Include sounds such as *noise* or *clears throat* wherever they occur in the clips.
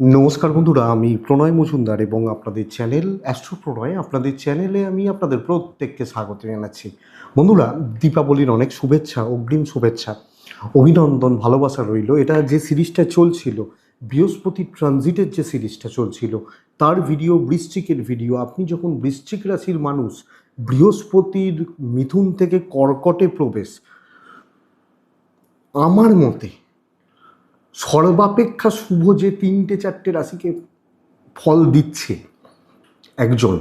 নমস্কার বন্ধুরা, আমি প্রণয় মজুমদার এবং আপনাদের চ্যানেল অ্যাস্ট্রো প্রণয় আপনাদের চ্যানেলে আমি আপনাদের প্রত্যেককে স্বাগত জানাচ্ছি। বন্ধুরা, দীপাবলির অনেক শুভেচ্ছা, অগ্রিম শুভেচ্ছা, অভিনন্দন, ভালোবাসা রইল। এটা যে সিরিজটা চলছিল, বৃহস্পতি ট্রানজিটের যে সিরিজটা চলছিল, তার ভিডিও, বৃশ্চিকের ভিডিও, আপনি যখন বৃশ্চিক রাশির মানুষ, বৃহস্পতির মিথুন থেকে কর্কটে প্রবেশ, আমার মতে সর্বাপেক্ষা শুভ যে তিনটে চারটে রাশিকে ফল দিচ্ছে একজন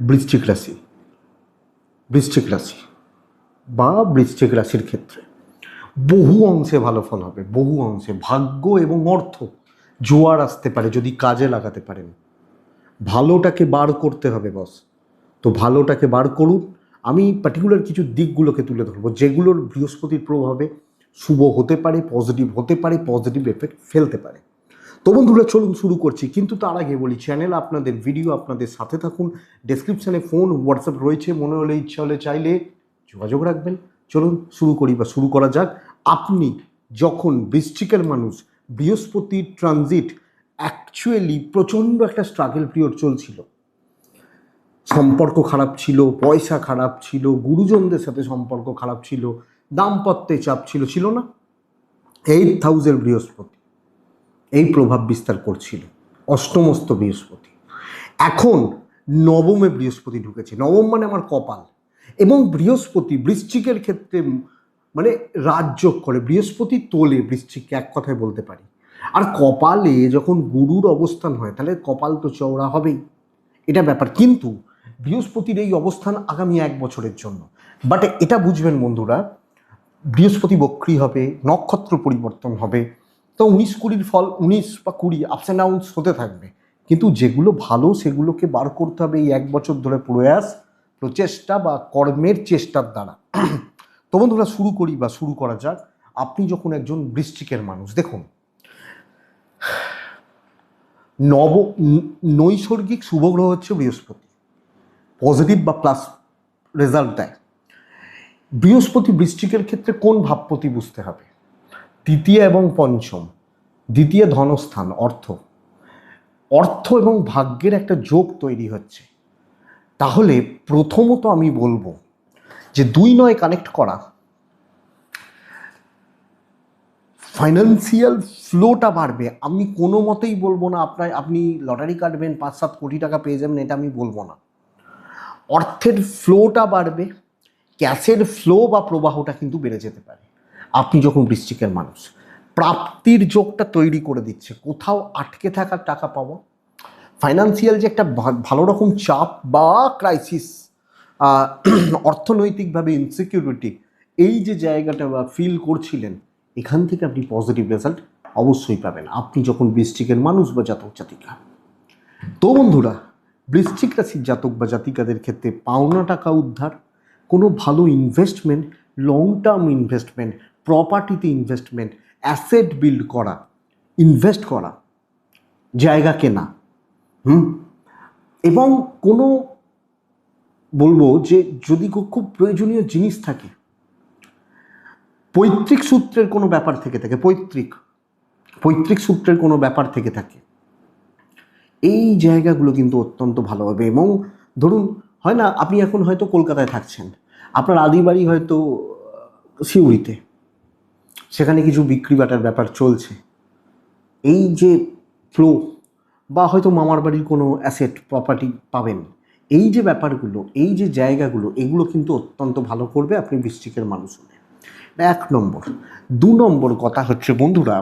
বৃশ্চিক রাশি বৃশ্চিক রাশি বা বৃশ্চিক রাশির ক্ষেত্রে বহু অংশে ভালো ফল হবে, বহু অংশে। ভাগ্য এবং অর্থ জোয়ার আসতে পারে যদি কাজে লাগাতে পারেন। ভালোটাকে বার করতে হবে বস তো ভালোটাকে বার করুন। আমি পার্টিকুলার কিছু দিকগুলোকে তুলে ধরবো, যেগুলোর বৃহস্পতির প্রভাবে শুভ হতে পারে পজিটিভ হতে পারে পজিটিভ এফেক্ট ফেলতে পারে। তো বন্ধুরা, চলুন শুরু করছি। কিন্তু তার আগে বলি চ্যানেল আপনাদের ভিডিও আপনাদের সাথে থাকুন। ডেসক্রিপশানে ফোন হোয়াটসঅ্যাপ রয়েছে। মনে হলে, ইচ্ছা হলে চাইলে যোগাযোগ রাখবেন। চলুন শুরু করি বা শুরু করা যাক। আপনি যখন বৃশ্চিকের মানুষ, বৃহস্পতি ট্রানজিট অ্যাকচুয়ালি প্রচণ্ড একটা স্ট্রাগল পিরিয়ড চলছিল। সম্পর্ক খারাপ ছিল, পয়সা খারাপ ছিল, গুরুজনদের সাথে সম্পর্ক খারাপ ছিল দাম্পত্যে চাপ ছিল ছিল না। এইট থাউজেন্ড বৃহস্পতি, এই প্রভাব বিস্তার করছিল। অষ্টমস্ত বৃহস্পতি। এখন নবমে বৃহস্পতি ঢুকেছে। নবম মানে আমার কপাল। এবং বৃহস্পতি বৃশ্চিকের ক্ষেত্রে মানে রাজ্য করে বৃহস্পতি তোলে, বৃশ্চিককে এক কথায় বলতে পারি। আর কপালে যখন গুরুর অবস্থান হয়, তাহলে কপাল তো চওড়া হবেই। এটা ব্যাপার। কিন্তু বৃহস্পতির এই অবস্থান আগামী এক বছরের জন্য। বাট এটা বুঝবেন বন্ধুরা বৃহস্পতি বক্রী হবে, নক্ষত্র পরিবর্তন হবে। তো উনিশ কুড়ির ফল, উনিশ বা কুড়ি আপস অ্যান্ড হতে থাকবে। কিন্তু যেগুলো ভালো, সেগুলোকে বার করতে হবে এই এক বছর ধরে প্রয়াস, প্রচেষ্টা বা কর্মের চেষ্টার দ্বারা। *clears throat* তো বন্ধুরা, শুরু করি বা শুরু করা যাক। আপনি যখন একজন বৃশ্চিকের মানুষ, দেখুন। নব, নৈসর্গিক শুভগ্রহ হচ্ছে বৃহস্পতি। পজিটিভ বা প্লাস রেজাল্ট দেয়। বৃহস্পতি বৃষ্টিকের ক্ষেত্রে কোন ভাবপতি বুঝতে হবে? তৃতীয় এবং পঞ্চম। দ্বিতীয় ধনস্থান, অর্থ। অর্থ এবং ভাগ্যের একটা যোগ তৈরি হচ্ছে। তাহলে প্রথমত আমি বলব যে দুই নয় কানেক্ট করা। ফাইন্যান্সিয়াল ফ্লোটা বাড়বে। আমি কোনো মতেই বলব না আপনার, আপনি লটারি কাটবেন পাঁচ সাত কোটি টাকা পেয়ে যাবেন, এটা আমি বলব না। অর্থের ফ্লোটা বাড়বে। ক্যাশের ফ্লো বা প্রবাহটা কিন্তু বেড়ে যেতে পারে। আপনি যখন বৃশ্চিকের মানুষ, প্রাপ্তির যোগটা তৈরি করে দিচ্ছে, কোথাও আটকে থাকার টাকা পাওয়া ফাইন্যান্সিয়াল যে একটা ভালো রকম চাপ বা ক্রাইসিস অর্থনৈতিকভাবে ইনসিকিউরিটি এই যে জায়গাটা বা ফিল করছিলেন, এখান থেকে আপনি পজিটিভ রেজাল্ট অবশ্যই পাবেন। আপনি যখন বৃশ্চিকের মানুষ বা জাতক জাতিকা, তো বন্ধুরা, বৃশ্চিক রাশির জাতক বা জাতিকাদের ক্ষেত্রে পাওনা টাকা উদ্ধার কোনো ভালো ইনভেস্টমেন্ট লং টার্ম ইনভেস্টমেন্ট প্রপার্টিতে ইনভেস্টমেন্ট অ্যাসেট বিল্ড করা ইনভেস্ট করা, জায়গা কেনা, হুম? এবং কোনো বলব যে যদি খুব প্রয়োজনীয় জিনিস থাকে, পৈতৃক সূত্রের কোনো ব্যাপার থেকে থাকে, পৈতৃক পৈতৃক সূত্রের কোনো ব্যাপার থেকে থাকে, এই জায়গাগুলো কিন্তু অত্যন্ত ভালো হবে। এবং ধরুন, হয় না, আপনি এখন হয়তো কলকাতায় থাকছেন আপনার আদি বাড়ি হয়তো সিউড়িতে সেখানে কিছু বিক্রি বাটার ব্যাপার চলছে। এই যে ফ্লো বা হয়তো মামার বাড়ির কোনো অ্যাসেট প্রপার্টি পাবেন, এই যে ব্যাপারগুলো, এই যে জায়গাগুলো, এগুলো কিন্তু অত্যন্ত ভালো করবে আপনি বৃশ্চিকের মানুষ হলে এক নম্বর, দু নম্বর কথা হচ্ছে, বন্ধুরা,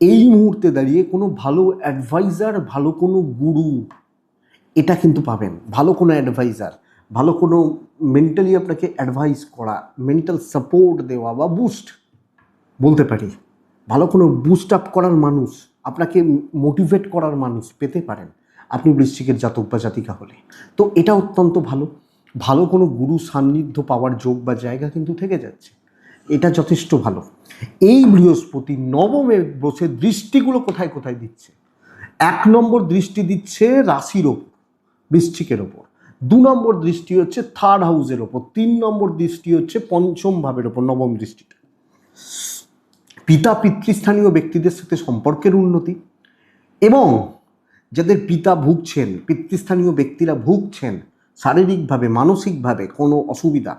এই মুহূর্তে দাঁড়িয়ে কোনো ভালো অ্যাডভাইজার ভালো কোনো গুরু এটা কিন্তু পাবেন। ভালো কোনো অ্যাডভাইজার ভালো কোনো মেন্টালি আপনাকে অ্যাডভাইস করা মেন্টাল সাপোর্ট দেওয়া বা বুস্ট বলতে পারি। ভালো কোনো বুস্ট আপ করার মানুষ, আপনাকে মোটিভেট করার মানুষ পেতে পারেন। আপনি বৃশ্চিকের জাতক বা জাতিকা হলে। তো এটা অত্যন্ত ভালো। ভালো কোনো গুরু সান্নিধ্য পাওয়ার যোগ বা জায়গা কিন্তু থেকে যাচ্ছে। এটা যথেষ্ট ভালো। এই বৃহস্পতি নবমে বসে দৃষ্টিগুলো কোথায় কোথায় দিচ্ছে? এক নম্বর দৃষ্টি দিচ্ছে রাশির ওপর, বৃশ্চিকের ওপর। দু নম্বর দৃষ্টি হচ্ছে থার্ড হাউসের ওপর, তিন নম্বর দৃষ্টি হচ্ছে পঞ্চম ভাবের ওপর, নবম দৃষ্টিটা। পিতা পিতৃস্থানীয় ব্যক্তিদের সাথে সম্পর্কের উন্নতি এবং যাদের পিতা ভুগছেন, পিতৃস্থানীয় ব্যক্তিরা ভুগছেন, শারীরিকভাবে, মানসিকভাবে কোনো অসুবিধা,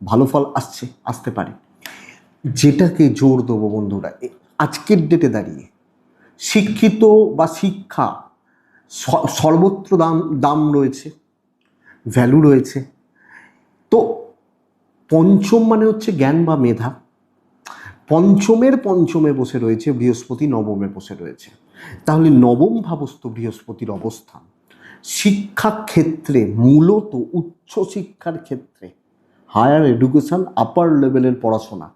ভালো ফল আসছে, আসতে পারে। যেটাকে জোর দেবো বন্ধুরা আজকের ডেটে দাঁড়িয়ে শিক্ষিত বা শিক্ষা সর্বত্র দাম দাম রয়েছে। ভ্যালু রয়েছে। তো পঞ্চম মানে হচ্ছে জ্ঞান বা মেধা। পঞ্চমের পঞ্চমে বসে রয়েছে, বৃহস্পতি নবমে বসে রয়েছে। তাহলে নবম ভাবস্থ বৃহস্পতির অবস্থান। শিক্ষা ক্ষেত্রে মূলত উচ্চ শিক্ষার ক্ষেত্রে, হায়ার এডুকেশন আপার লেভেলের পড়াশোনা,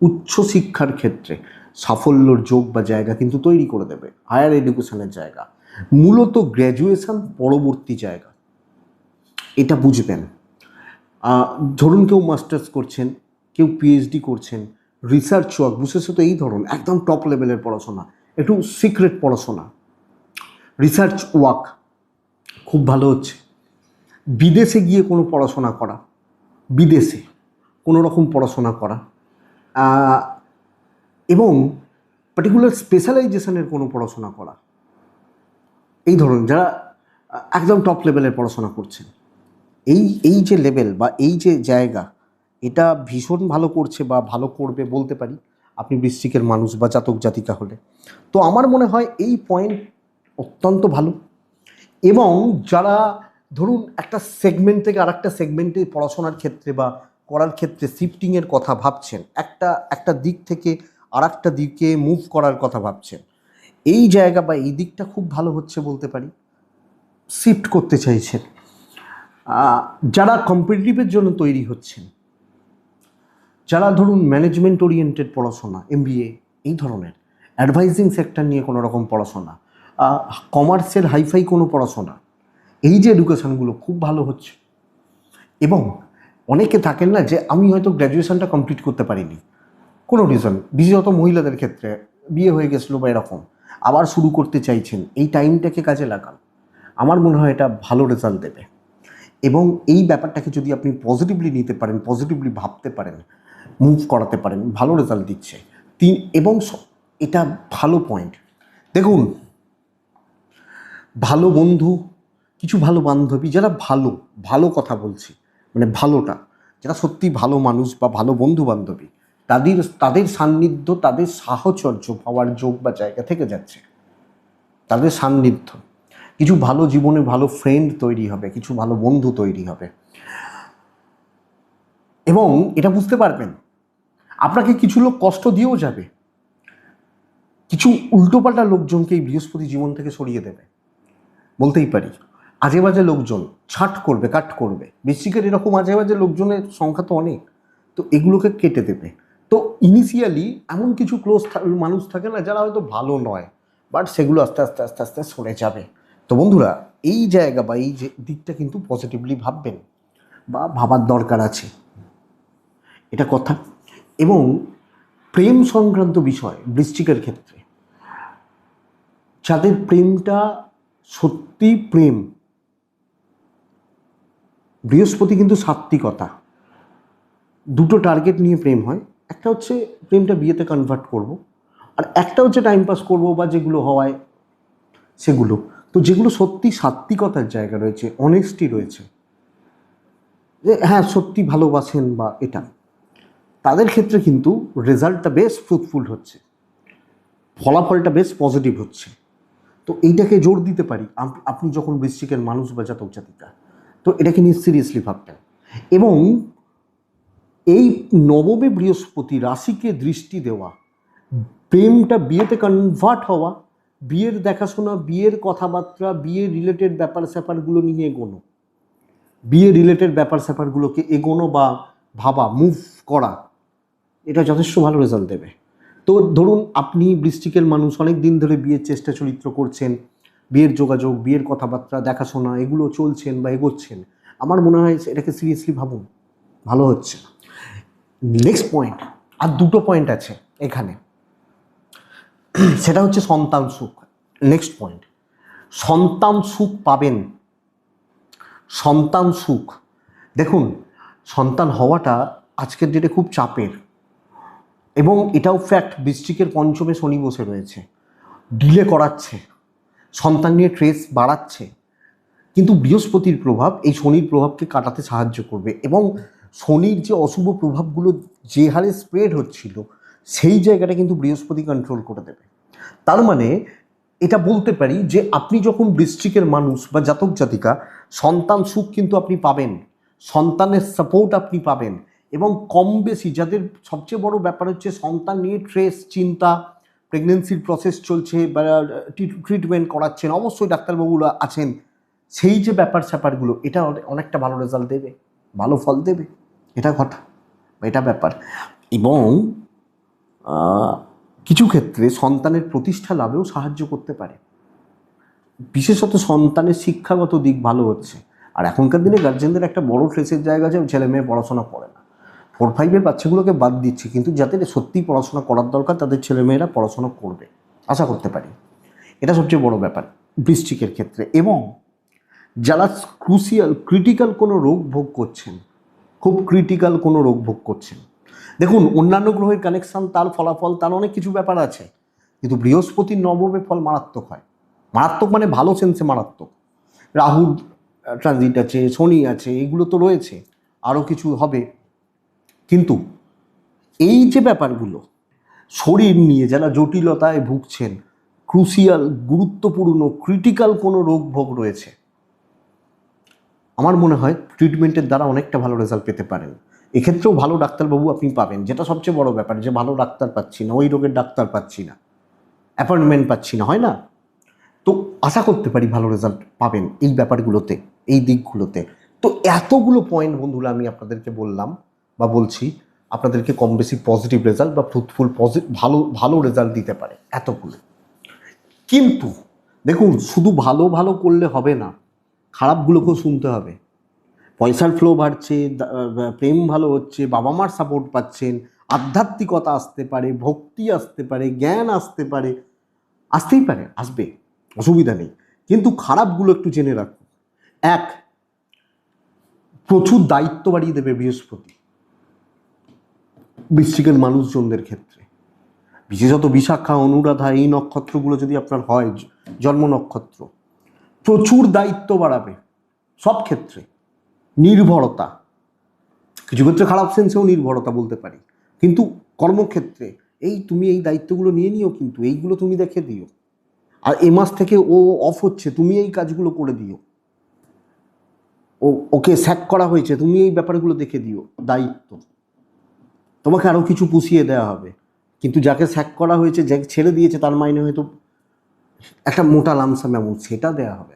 উচ্চ শিক্ষার ক্ষেত্রে সাফল্যর যোগ বা জায়গা কিন্তু তৈরি করে দেবে, হায়ার এডুকেশনের জায়গা। মূলত গ্র্যাজুয়েশন পরবর্তী জায়গা। এটা বুঝবেন। ধরুন কেউ মাস্টার্স করছেন, কেউ পিএইচডি করছেন রিসার্চ ওয়ার্ক বিশেষত এই ধরুন, একদম টপ লেভেলের পড়াশোনা, একটু সিক্রেট পড়াশোনা। রিসার্চ ওয়ার্ক খুব ভালো হচ্ছে। বিদেশে গিয়ে কোনো পড়াশোনা করা, বিদেশে কোনো রকম পড়াশোনা করা এবং পার্টিকুলার স্পেশালাইজেশনের কোনো পড়াশোনা করা। এই ধরুন, যারা একদম টপ লেভেলের পড়াশোনা করছেন। এই এই যে লেভেল বা এই যে জায়গা, এটা ভীষণ ভালো করছে বা ভালো করবে বলতে পারি আপনি বৃশ্চিকের মানুষ বা জাতক জাতিকা হলে। তো আমার মনে হয় এই পয়েন্ট অত্যন্ত ভালো। এবং যারা ধরুন একটা সেগমেন্ট থেকে আরেকটা সেগমেন্টে পড়াশোনার ক্ষেত্রে বা করার ক্ষেত্রে শিফটিংয়ের কথা ভাবছেন, একটা একটা দিক থেকে আর একটা দিকে মুভ করার কথা ভাবছেন, এই জায়গা বা এই দিকটা খুব ভালো হচ্ছে বলতে পারি। শিফট করতে চাইছেন। যারা কম্পিটিটিভের জন্য তৈরি হচ্ছেন, যারা ধরুন ম্যানেজমেন্ট ওরিয়েন্টেড পড়াশোনা এমবিএ এই ধরনের অ্যাডভাইজিং সেক্টর নিয়ে কোনো রকম পড়াশোনা কমার্সের হাইফাই কোনো পড়াশোনা, এই যে এডুকেশনগুলো খুব ভালো হচ্ছে। এবং অনেকে থাকেন না যে আমি হয়তো গ্র্যাজুয়েশনটা কমপ্লিট করতে পারিনি। কোনো রিজন বিশেষত মহিলাদের ক্ষেত্রে, বিয়ে হয়ে গেছিল বা এরকম, আবার শুরু করতে চাইছেন, এই টাইমটাকে কাজে লাগান। আমার মনে হয় এটা ভালো রেজাল্ট দেবে। এবং এই ব্যাপারটাকে যদি আপনি পজিটিভলি নিতে পারেন পজিটিভলি ভাবতে পারেন মুভ করাতে পারেন, ভালো রেজাল্ট দিচ্ছে। তিন, এবং এটা ভালো পয়েন্ট দেখুন, ভালো বন্ধু, কিছু ভালো বান্ধবী, যারা ভালো ভালো কথা বলছি মানে ভালোটা, যারা সত্যি ভালো মানুষ বা ভালো বন্ধু বান্ধবী, তাদের তাদের সান্নিধ্য, তাদের সাহচর্য পাওয়ার যোগ বা জায়গা থেকে যাচ্ছে। তাদের সান্নিধ্য। কিছু ভালো জীবনে ভালো ফ্রেন্ড তৈরি হবে, কিছু ভালো বন্ধু তৈরি হবে। এবং এটা বুঝতে পারবেন, আপনাকে কিছু লোক কষ্ট দিয়েও যাবে। কিছু উল্টোপাল্টা লোকজনকে এই বৃহস্পতি জীবন থেকে সরিয়ে দেবে। বলতেই পারি, আজে বাজে লোকজন ছাট করবে, কাট করবে। বৃশ্চিকের এরকম আজে বাজে লোকজনের সংখ্যা তো অনেক, তো এগুলোকে কেটে দেবে। তো ইনিশিয়ালি এমন কিছু ক্লোজ মানুষ থাকে না যারা হয়তো ভালো নয় বাট সেগুলো আস্তে আস্তে আস্তে আস্তে সরে যাবে। তো বন্ধুরা, এই জায়গা বা এই যে দিকটা কিন্তু পজিটিভলি ভাববেন বা ভাবার দরকার আছে। এটা কথা। এবং প্রেম সংক্রান্ত বিষয় বৃষ্টিকের ক্ষেত্রে, যাদের প্রেমটা সত্যি প্রেম, বৃহস্পতি কিন্তু সাত্বিকতা। দুটো টার্গেট নিয়ে প্রেম হয়। একটা হচ্ছে প্রেমটা বিয়েতে কনভার্ট করব, আর একটা হচ্ছে টাইম পাস করব বা যেগুলো হওয়ায় সেগুলো। তো যেগুলো সত্যি সাত্বিকতার জায়গা রয়েছে অনেস্টি রয়েছে, যে হ্যাঁ সত্যি ভালোবাসেন বা এটা। তাদের ক্ষেত্রে কিন্তু রেজাল্টটা বেশ ফ্রুটফুল হচ্ছে, ফলাফলটা বেশ পজিটিভ হচ্ছে। তো এইটাকে জোর দিতে পারি আপনি যখন বৃশ্চিকের মানুষ বা জাতক জাতিকা, তো এটাকে নিয়ে সিরিয়াসলি ভাবতেন এবং এই নবমে বৃহস্পতি রাশিকে দৃষ্টি দেওয়া, প্রেমটা বিয়েতে কনভার্ট হওয়া বিয়ের দেখাশোনা, বিয়ের কথাবার্তা বিয়ে রিলেটেড ব্যাপার স্যাপারগুলো নিয়ে এগোনো। বিয়ে রিলেটেড ব্যাপার স্যাপারগুলোকে এগোনো বা ভাবা মুভ করা, এটা যথেষ্ট ভালো রেজাল্ট দেবে। তো ধরুন, আপনি বৃষ্টিকের মানুষ অনেক দিন ধরে বিয়ের চেষ্টা চরিত্র করছেন, বিয়ের যোগাযোগ, বিয়ের কথাবার্তা, দেখাশোনা, এগুলো চলছেন বা এগোচ্ছেন, আমার মনে হয় এটাকে সিরিয়াসলি ভাবুন, ভালো হচ্ছে নেক্সট পয়েন্ট আর দুটো পয়েন্ট আছে এখানে। *clears throat* সেটা হচ্ছে সন্তান সুখ। নেক্সট পয়েন্ট সন্তান সুখ পাবেন। সন্তান সুখ। দেখুন, সন্তান হওয়াটা আজকের ডেটে খুব চাপের। এবং এটাও ফ্যাক্ট বৃষ্টিকের পঞ্চমে শনি বসে রয়েছে। ডিলে করাচ্ছে। সন্তান নিয়ে ট্রেস বাড়াচ্ছে। কিন্তু বৃহস্পতির প্রভাব এই শনির প্রভাবকে কাটাতে সাহায্য করবে। এবং শনির যে অশুভ প্রভাবগুলো যে হারে স্প্রেড হচ্ছিল সেই জায়গাটা কিন্তু বৃহস্পতি কন্ট্রোল করে দেবে। তার মানে এটা বলতে পারি যে আপনি যখন বৃশ্চিকের মানুষ বা জাতক জাতিকা, সন্তান সুখ কিন্তু আপনি পাবেন, সন্তানের সাপোর্ট আপনি পাবেন এবং কম বেশি যাদের সবচেয়ে বড় ব্যাপার হচ্ছে সন্তান নিয়ে ট্রেস চিন্তা প্রেগনেন্সির প্রসেস চলছে বা ট্রিটমেন্ট করাচ্ছেন, অবশ্যই ডাক্তারবাবুরা আছেন, সেই যে ব্যাপার স্যাপারগুলো, এটা অনেকটা ভালো রেজাল্ট দেবে, ভালো ফল দেবে, এটা কথা এটা ব্যাপার। এবং কিছু ক্ষেত্রে সন্তানের প্রতিষ্ঠা লাভেও সাহায্য করতে পারে। বিশেষত সন্তানের শিক্ষাগত দিক ভালো হচ্ছে। আর এখনকার দিনে গার্জেনদের একটা বড় ট্রেসের জায়গা আছে ছেলে মেয়ে পড়াশোনা করে না। ফোর ফাইভের বাচ্চাগুলোকে বাদ দিচ্ছে, কিন্তু যাদের সত্যি পড়াশোনা করার দরকার, তাদের ছেলেমেয়েরা পড়াশোনা করবে। আশা করতে পারি। এটা সবচেয়ে বড় ব্যাপার বৃষ্টিকের ক্ষেত্রে। এবং যারা ক্রুশিয়াল ক্রিটিক্যাল কোনো রোগ ভোগ করছেন, খুব ক্রিটিক্যাল কোনো রোগ ভোগ করছেন দেখুন, অন্যান্য গ্রহের কানেকশন তার ফলাফল, তার অনেক কিছু ব্যাপার আছে। কিন্তু বৃহস্পতির নবমে ফল মারাত্মক হয়। মারাত্মক মানে ভালো সেন্সে মারাত্মক। রাহুর ট্রানজিট আছে, শনি আছে, এগুলো তো রয়েছে আরও কিছু হবে। কিন্তু এই যে ব্যাপারগুলো, শরীর নিয়ে যারা জটিলতায় ভুগছেন ক্রুশিয়াল গুরুত্বপূর্ণ ক্রিটিক্যাল কোনো রোগ ভোগ রয়েছে, আমার মনে হয় ট্রিটমেন্টের দ্বারা অনেকটা ভালো রেজাল্ট পেতে পারেন। এক্ষেত্রেও ভালো ডাক্তারবাবু আপনি পাবেন। যেটা সবচেয়ে বড় ব্যাপার যে ভালো ডাক্তার পাচ্ছি না, ওই রোগের ডাক্তার পাচ্ছি না। অ্যাপয়েন্টমেন্ট পাচ্ছি না, হয় না? তো আশা করতে পারি ভালো রেজাল্ট পাবেন এই ব্যাপারগুলোতে, এই দিকগুলোতে। তো এতগুলো পয়েন্ট বন্ধুরা আমি আপনাদেরকে বললাম বা বলছি, আপনাদেরকে কম বেশি পজিটিভ রেজাল্ট বা ফ্রুটফুল পজিটিভ ভালো ভালো রেজাল্ট দিতে পারে, এতগুলো। কিন্তু দেখুন, শুধু ভালো ভালো করলে হবে না, খারাপগুলোকেও শুনতে হবে। পয়সার ফ্লো বাড়ছে প্রেম ভালো হচ্ছে বাবা মার সাপোর্ট পাচ্ছেন, আধ্যাত্মিকতা আসতে পারে, ভক্তি আসতে পারে, জ্ঞান আসতে পারে, আসতেই পারে, আসবে, অসুবিধা নেই। কিন্তু খারাপগুলো একটু জেনে রাখুন। এক, প্রচুর দায়িত্ব বাড়িয়ে দেবে বৃহস্পতি। বৃশ্চিকের মানুষজনদের ক্ষেত্রে। বিশেষত বিশাখা, অনুরাধা এই নক্ষত্রগুলো যদি আপনার হয় জন্ম নক্ষত্র, প্রচুর দায়িত্ব বাড়াবে সব ক্ষেত্রে। নির্ভরতা। কিছু ক্ষেত্রে খারাপ সেন্সেও নির্ভরতা বলতে পারি। কিন্তু কর্মক্ষেত্রে এই তুমি এই দায়িত্বগুলো নিয়ে নিও কিন্তু এইগুলো তুমি দেখে দিও। আর এ মাস থেকে ও অফ হচ্ছে, তুমি এই কাজগুলো করে দিও। ও, ওকে স্যাক করা হয়েছে, তুমি এই ব্যাপারগুলো দেখে দিও, দায়িত্ব। তোমাকে আরও কিছু পুষিয়ে দেওয়া হবে। কিন্তু যাকে স্যাক করা হয়েছে যাকে ছেড়ে দিয়েছে, তার মাইনে হয়তো একটা মোটা লামসাম অ্যামাউন্ট সেটা দেওয়া হবে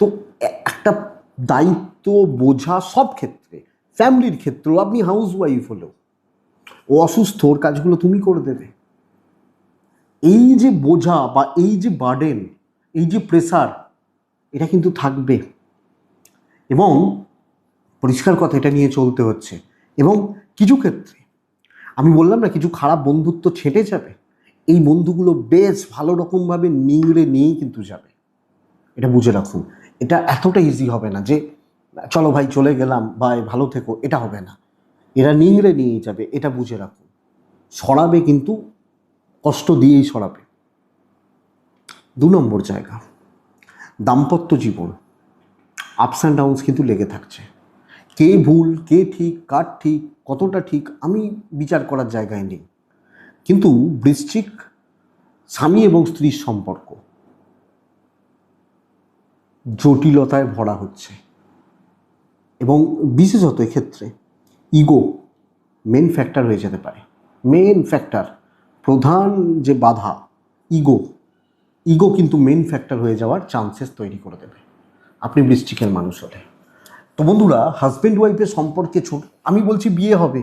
তো একটা দায়িত্ব, বোঝা সব ক্ষেত্রে। ফ্যামিলির ক্ষেত্রেও আপনি হাউস ওয়াইফ হলেও। ও অসুস্থ, ওর কাজগুলো তুমি করে দেবে। এই যে বোঝা বা এই যে বার্ডেন এই যে প্রেসার এটা কিন্তু থাকবে। এবং পরিষ্কার কথা, এটা নিয়ে চলতে হচ্ছে। এবং কিছু ক্ষেত্রে, আমি বললাম না, কিছু খারাপ বন্ধুত্ব ছেটে যাবে। এই বন্ধুগুলো বেশ ভালো রকমভাবে নিংড়ে নিয়েই কিন্তু যাবে। এটা বুঝে রাখুন। এটা এতটা ইজি হবে না যে, চলো ভাই, চলে গেলাম বা ভালো থেকো। এটা হবে না। এরা নিংড়ে নিয়ে যাবে, এটা বুঝে রাখুন। সরাবে কিন্তু, কষ্ট দিয়েই সরাবে। দু নম্বর জায়গা, দাম্পত্য জীবন। আপস অ্যান্ড ডাউনস কিন্তু লেগে থাকছে। কে ভুল, কে ঠিক, কার ঠিক, কতটা ঠিক, আমি বিচার করার জায়গায় নেই। কিন্তু বৃশ্চিক, স্বামী এবং স্ত্রীর সম্পর্ক। জটিলতায় ভরা হচ্ছে। এবং বিশেষত এক্ষেত্রে ইগো মেন ফ্যাক্টর হয়ে যেতে পারে। মেন ফ্যাক্টর প্রধান যে বাধা, ইগো। ইগো কিন্তু মেন ফ্যাক্টর হয়ে যাওয়ার চান্সেস তৈরি করে দেবে। আপনি বৃষ্টিকের মানুষ হলে। তো বন্ধুরা হাজব্যান্ড ওয়াইফের সম্পর্কে ছোট, আমি বলছি বিয়ে হবে।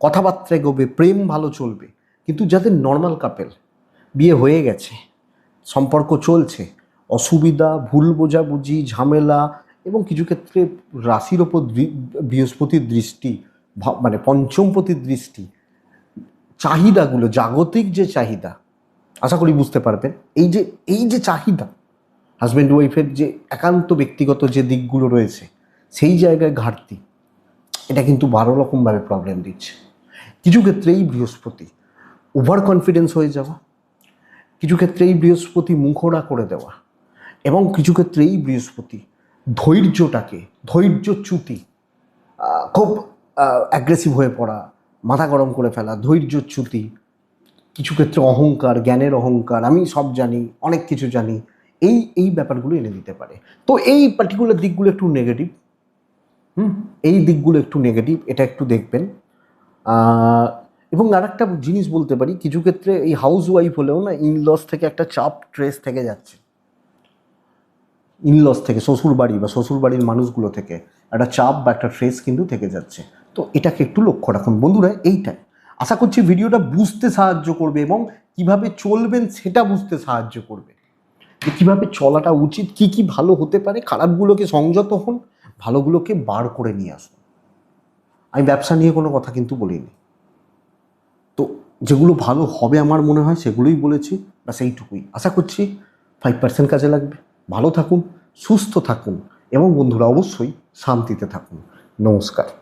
কথাবার্তা এগোবে প্রেম ভালো চলবে। কিন্তু যাদের নর্মাল কাপেল বিয়ে হয়ে গেছে, সম্পর্ক চলছে অসুবিধা, ভুল বোঝাবুঝি, ঝামেলা এবং কিছু ক্ষেত্রে রাশির ওপর বৃহস্পতির দৃষ্টি মানে পঞ্চমপতির দৃষ্টি, চাহিদাগুলো, জাগতিক যে চাহিদা, আশা করি বুঝতে পারবেন, এই যে এই যে চাহিদা হাজব্যান্ড ওয়াইফের যে একান্ত ব্যক্তিগত যে দিকগুলো রয়েছে, সেই জায়গায় ঘাটতি, এটা কিন্তু বারো রকমভাবে প্রবলেম দিচ্ছে। কিছু ক্ষেত্রে এই বৃহস্পতি ওভার কনফিডেন্স হয়ে যাওয়া, কিছু ক্ষেত্রে এই বৃহস্পতি মুখোড়া করে দেওয়া এবং কিছু ক্ষেত্রে এই বৃহস্পতি, ধৈর্যটাকে ধৈর্যচ্যুতি খুব অ্যাগ্রেসিভ হয়ে পড়া, মাথা গরম করে ফেলা ধৈর্যচ্যুতি কিছু ক্ষেত্রে অহংকার, জ্ঞানের অহংকার, আমি সব জানি, অনেক কিছু জানি, এই এই ব্যাপারগুলো এনে দিতে পারে। তো এই পার্টিকুলার দিকগুলো একটু নেগেটিভ হুম? এই দিকগুলো একটু নেগেটিভ এটা একটু দেখবেন। এবং আর একটা জিনিস বলতে পারি, কিছু ক্ষেত্রে এই হাউস ওয়াইফ হলেও না ইনলস থেকে একটা চাপ ট্রেস থেকে যাচ্ছে। ইনলস থেকে শ্বশুর বাড়ি বা শ্বশুর বাড়ির মানুষগুলো থেকে একটা চাপ বা একটা ট্রেস কিন্তু থেকে যাচ্ছে। তো এটাকে একটু লক্ষ্য রাখুন। বন্ধুরা, এইটাই। আশা করছি ভিডিওটা বুঝতে সাহায্য করবে এবং কীভাবে চলবেন সেটা বুঝতে সাহায্য করবে। যে কীভাবে চলাটা উচিত, কি কি ভালো হতে পারে, খারাপগুলোকে সংযত হন, ভালোগুলোকে বার করে নিয়ে আসুন। আমি ব্যবসা নিয়ে কোনো কথা কিন্তু বলিনি। তো যেগুলো ভালো হবে আমার মনে হয় সেগুলোই বলেছি বা সেইটুকুই আশা করছি ফাইভ পার্সেন্ট কাজে লাগবে। ভালো থাকুন সুস্থ থাকুন এবং বন্ধুরা অবশ্যই শান্তিতে থাকুন। নমস্কার।